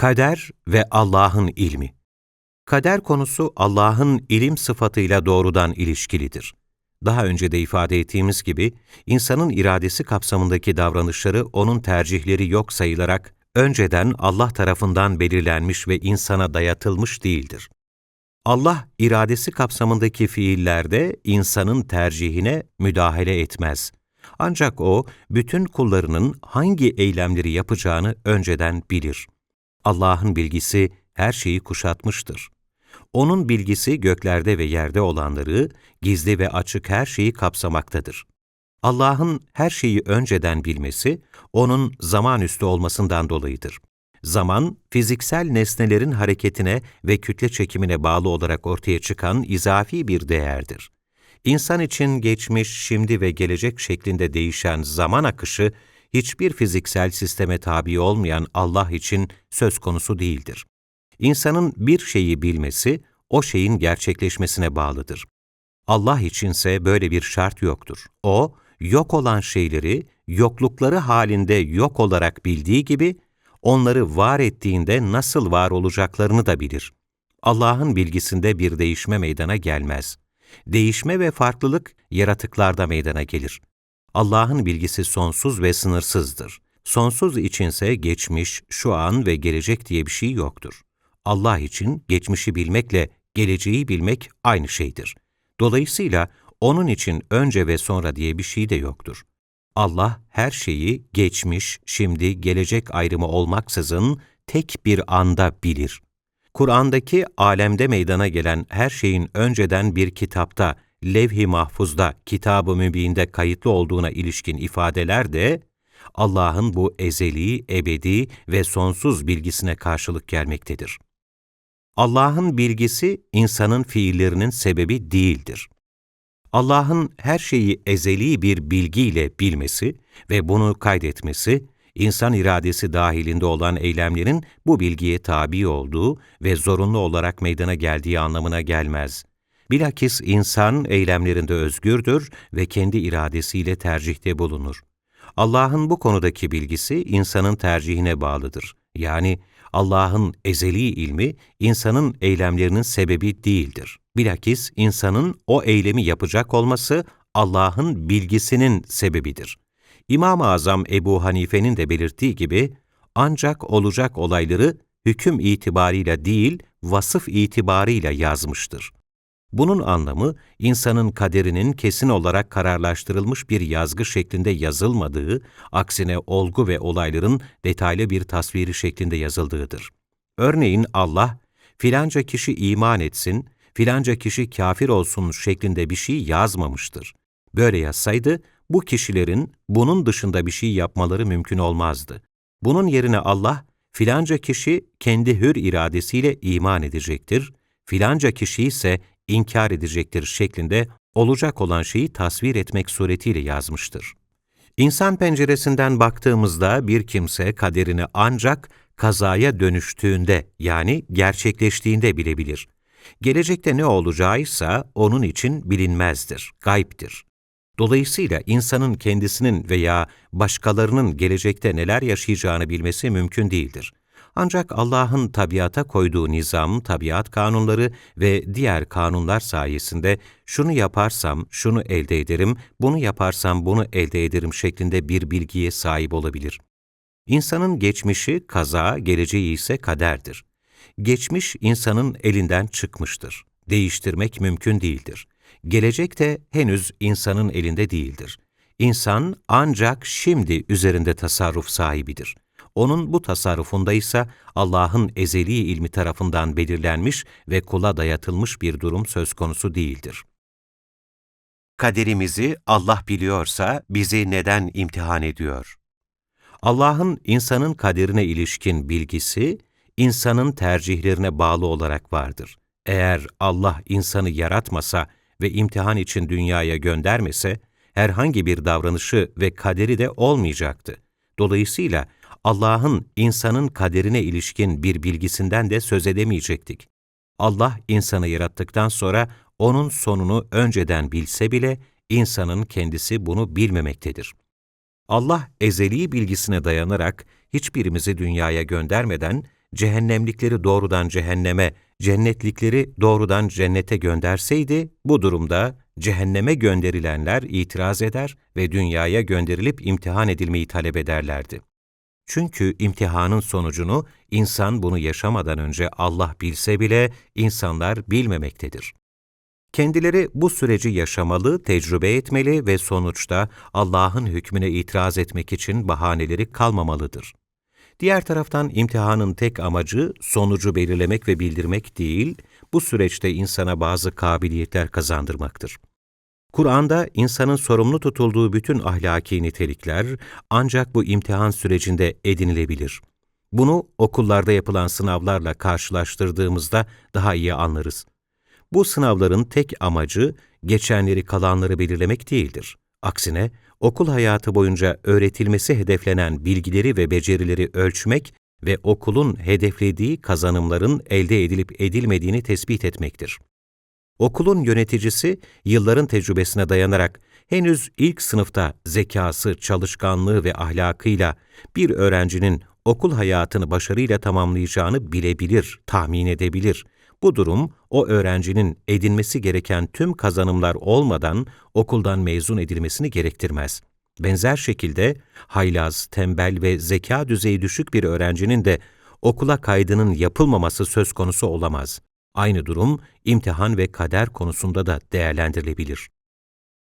Kader ve Allah'ın ilmi Kader konusu Allah'ın ilim sıfatıyla doğrudan ilişkilidir. Daha önce de ifade ettiğimiz gibi, insanın iradesi kapsamındaki davranışları onun tercihleri yok sayılarak önceden Allah tarafından belirlenmiş ve insana dayatılmış değildir. Allah, iradesi kapsamındaki fiillerde insanın tercihine müdahale etmez. Ancak O, bütün kullarının hangi eylemleri yapacağını önceden bilir. Allah'ın bilgisi her şeyi kuşatmıştır. Onun bilgisi göklerde ve yerde olanları, gizli ve açık her şeyi kapsamaktadır. Allah'ın her şeyi önceden bilmesi, O'nun zamanüstü olmasından dolayıdır. Zaman, fiziksel nesnelerin hareketine ve kütle çekimine bağlı olarak ortaya çıkan izafi bir değerdir. İnsan için geçmiş, şimdi ve gelecek şeklinde değişen zaman akışı, hiçbir fiziksel sisteme tabi olmayan Allah için söz konusu değildir. İnsanın bir şeyi bilmesi, o şeyin gerçekleşmesine bağlıdır. Allah içinse böyle bir şart yoktur. O, yok olan şeyleri yoklukları halinde yok olarak bildiği gibi, onları var ettiğinde nasıl var olacaklarını da bilir. Allah'ın bilgisinde bir değişme meydana gelmez. Değişme ve farklılık yaratıklarda meydana gelir. Allah'ın bilgisi sonsuz ve sınırsızdır. Sonsuz içinse geçmiş, şu an ve gelecek diye bir şey yoktur. Allah için geçmişi bilmekle geleceği bilmek aynı şeydir. Dolayısıyla onun için önce ve sonra diye bir şey de yoktur. Allah her şeyi geçmiş, şimdi, gelecek ayrımı olmaksızın tek bir anda bilir. Kur'an'daki alemde meydana gelen her şeyin önceden bir kitapta, levh-i mahfuzda, kitab-ı mübinde kayıtlı olduğuna ilişkin ifadeler de, Allah'ın bu ezeli, ebedi ve sonsuz bilgisine karşılık gelmektedir. Allah'ın bilgisi, insanın fiillerinin sebebi değildir. Allah'ın her şeyi ezeli bir bilgiyle bilmesi ve bunu kaydetmesi, insan iradesi dahilinde olan eylemlerin bu bilgiye tabi olduğu ve zorunlu olarak meydana geldiği anlamına gelmez. Bilakis insan eylemlerinde özgürdür ve kendi iradesiyle tercihte bulunur. Allah'ın bu konudaki bilgisi insanın tercihine bağlıdır. Yani Allah'ın ezeli ilmi insanın eylemlerinin sebebi değildir. Bilakis insanın o eylemi yapacak olması Allah'ın bilgisinin sebebidir. İmam-ı Azam Ebu Hanife'nin de belirttiği gibi, ancak olacak olayları hüküm itibarıyla değil, vasıf itibarıyla yazmıştır. Bunun anlamı, insanın kaderinin kesin olarak kararlaştırılmış bir yazgı şeklinde yazılmadığı, aksine olgu ve olayların detaylı bir tasviri şeklinde yazıldığıdır. Örneğin Allah, filanca kişi iman etsin, filanca kişi kafir olsun şeklinde bir şey yazmamıştır. Böyle yazsaydı, bu kişilerin bunun dışında bir şey yapmaları mümkün olmazdı. Bunun yerine Allah, filanca kişi kendi hür iradesiyle iman edecektir, filanca kişi ise inkar edecektir şeklinde olacak olan şeyi tasvir etmek suretiyle yazmıştır. İnsan penceresinden baktığımızda bir kimse kaderini ancak kazaya dönüştüğünde yani gerçekleştiğinde bilebilir. Gelecekte ne olacağıysa onun için bilinmezdir, gayiptir. Dolayısıyla insanın kendisinin veya başkalarının gelecekte neler yaşayacağını bilmesi mümkün değildir. Ancak Allah'ın tabiata koyduğu nizam, tabiat kanunları ve diğer kanunlar sayesinde şunu yaparsam şunu elde ederim, bunu yaparsam bunu elde ederim şeklinde bir bilgiye sahip olabilir. İnsanın geçmişi kaza, geleceği ise kaderdir. Geçmiş insanın elinden çıkmıştır. Değiştirmek mümkün değildir. Gelecek de henüz insanın elinde değildir. İnsan ancak şimdi üzerinde tasarruf sahibidir. Onun bu tasarrufunda ise Allah'ın ezeli ilmi tarafından belirlenmiş ve kula dayatılmış bir durum söz konusu değildir. Kaderimizi Allah biliyorsa bizi neden imtihan ediyor? Allah'ın insanın kaderine ilişkin bilgisi, insanın tercihlerine bağlı olarak vardır. Eğer Allah insanı yaratmasa ve imtihan için dünyaya göndermese, herhangi bir davranışı ve kaderi de olmayacaktı. Dolayısıyla Allah'ın insanın kaderine ilişkin bir bilgisinden de söz edemeyecektik. Allah insanı yarattıktan sonra onun sonunu önceden bilse bile insanın kendisi bunu bilmemektedir. Allah ezeli bilgisine dayanarak hiçbirimizi dünyaya göndermeden cehennemlikleri doğrudan cehenneme, cennetlikleri doğrudan cennete gönderseydi, bu durumda cehenneme gönderilenler itiraz eder ve dünyaya gönderilip imtihan edilmeyi talep ederlerdi. Çünkü imtihanın sonucunu insan bunu yaşamadan önce Allah bilse bile insanlar bilmemektedir. Kendileri bu süreci yaşamalı, tecrübe etmeli ve sonuçta Allah'ın hükmüne itiraz etmek için bahaneleri kalmamalıdır. Diğer taraftan imtihanın tek amacı sonucu belirlemek ve bildirmek değil, bu süreçte insana bazı kabiliyetler kazandırmaktır. Kur'an'da insanın sorumlu tutulduğu bütün ahlaki nitelikler ancak bu imtihan sürecinde edinilebilir. Bunu okullarda yapılan sınavlarla karşılaştırdığımızda daha iyi anlarız. Bu sınavların tek amacı geçenleri kalanları belirlemek değildir. Aksine okul hayatı boyunca öğretilmesi hedeflenen bilgileri ve becerileri ölçmek ve okulun hedeflediği kazanımların elde edilip edilmediğini tespit etmektir. Okulun yöneticisi yılların tecrübesine dayanarak henüz ilk sınıfta zekası, çalışkanlığı ve ahlakıyla bir öğrencinin okul hayatını başarıyla tamamlayacağını bilebilir, tahmin edebilir. Bu durum o öğrencinin edinmesi gereken tüm kazanımlar olmadan okuldan mezun edilmesini gerektirmez. Benzer şekilde haylaz, tembel ve zeka düzeyi düşük bir öğrencinin de okula kaydının yapılmaması söz konusu olamaz. Aynı durum imtihan ve kader konusunda da değerlendirilebilir.